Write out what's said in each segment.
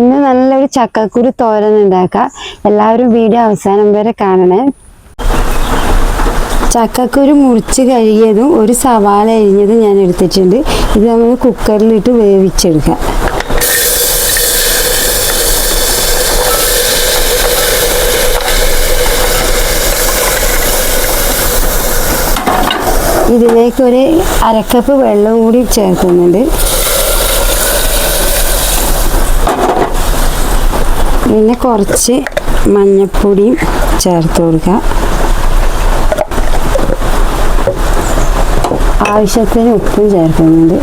ഇന്ന് നല്ലൊരു ചക്കക്കുരു തോരൻ ഉണ്ടാക്കാം. എല്ലാവരും വീഡിയോ അവസാനം വരെ കാണണേ. ചക്കക്കുരു മുറിച്ച് കഴുകിയതും ഒരു സവാള അരിഞ്ഞതും ഞാൻ എടുത്തിട്ടുണ്ട്. ഇത് നമ്മൾ കുക്കറിലിട്ട് വേവിച്ചെടുക്കാം. ഇതിലേക്ക് ഒരു അരക്കപ്പ് വെള്ളം കൂടി ചേർക്കുന്നുണ്ട്. പിന്നെ കുറച്ച് മഞ്ഞപ്പൊടിയും ചേർത്ത് കൊടുക്കുക. ആവശ്യത്തിന് ഉപ്പും ചേർക്കുന്നുണ്ട്.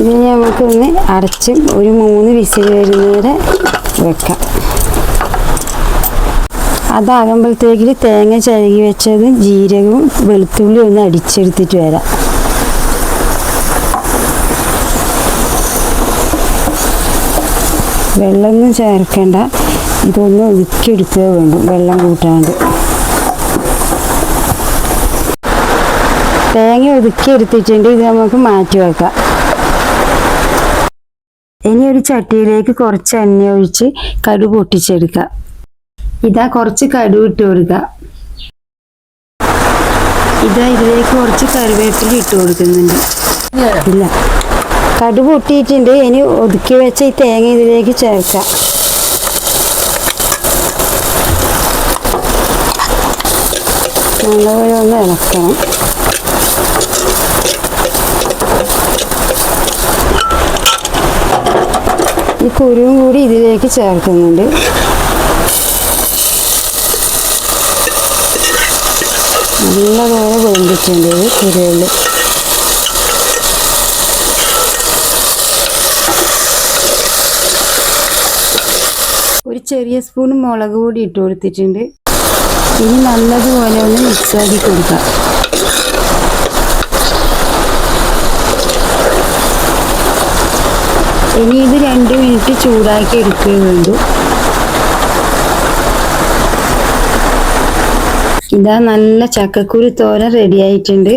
ഇനി നമുക്കൊന്ന് അടച്ച് ഒരു മൂന്ന് വിസിൽ വരുന്നവരെ വെക്കാം. അതാകുമ്പോഴത്തേക്കിൽ തേങ്ങ ചരുകി വെച്ചതും ജീരകവും വെളുത്തുള്ളിയും ഒന്ന് അടിച്ചെടുത്തിട്ട് വരാം. വെള്ളമൊന്നും ചേർക്കേണ്ട. ഇതൊന്ന് ഒതുക്കിയെടുക്കുക വേണം വെള്ളം കൂട്ടാണ്ട്. തേങ്ങ ഒതുക്കി എടുത്തിട്ടുണ്ട് ഇത് നമുക്ക് മാറ്റി വെക്കാം. ഇനി ഒരു ചട്ടിയിലേക്ക് കുറച്ച് എണ്ണ ഒഴിച്ച് കടു പൊട്ടിച്ചെടുക്കാം. ഇതാ കുറച്ച് കടു ഇട്ട് കൊടുക്കുക. ഇതാ ഇതിലേക്ക് കുറച്ച് കറിവേപ്പില ഇട്ട് കൊടുക്കുന്നുണ്ട്. ഇല്ല. കടു പൊട്ടിയിട്ടുണ്ട്. ഇനി ഒതുക്കി വെച്ച ഈ തേങ്ങ ഇതിലേക്ക് ചേർക്കാം നല്ലപോലെ ഒന്ന് ഇളക്കണം. ഈ കുരുവും കൂടി ഇതിലേക്ക് ചേർക്കുന്നുണ്ട്. നല്ലപോലെ വേണ്ടിട്ടുണ്ട് കുരുവിൽ ഒരു ചെറിയ സ്പൂൺ മുളക് പൊടി ഇട്ട് കൊടുത്തിട്ടുണ്ട്. ഇനി നല്ലതുപോലെ ഒന്ന് മിക്സ് ആക്കി കൊടുക്കാം. ഇനി ഇത് രണ്ട് മിനിറ്റ് ചൂടാക്കി എടുക്കുകയും വേണ്ടു. ഇതാ നല്ല ചക്കക്കുരു തോരൻ റെഡി ആയിട്ടുണ്ട്.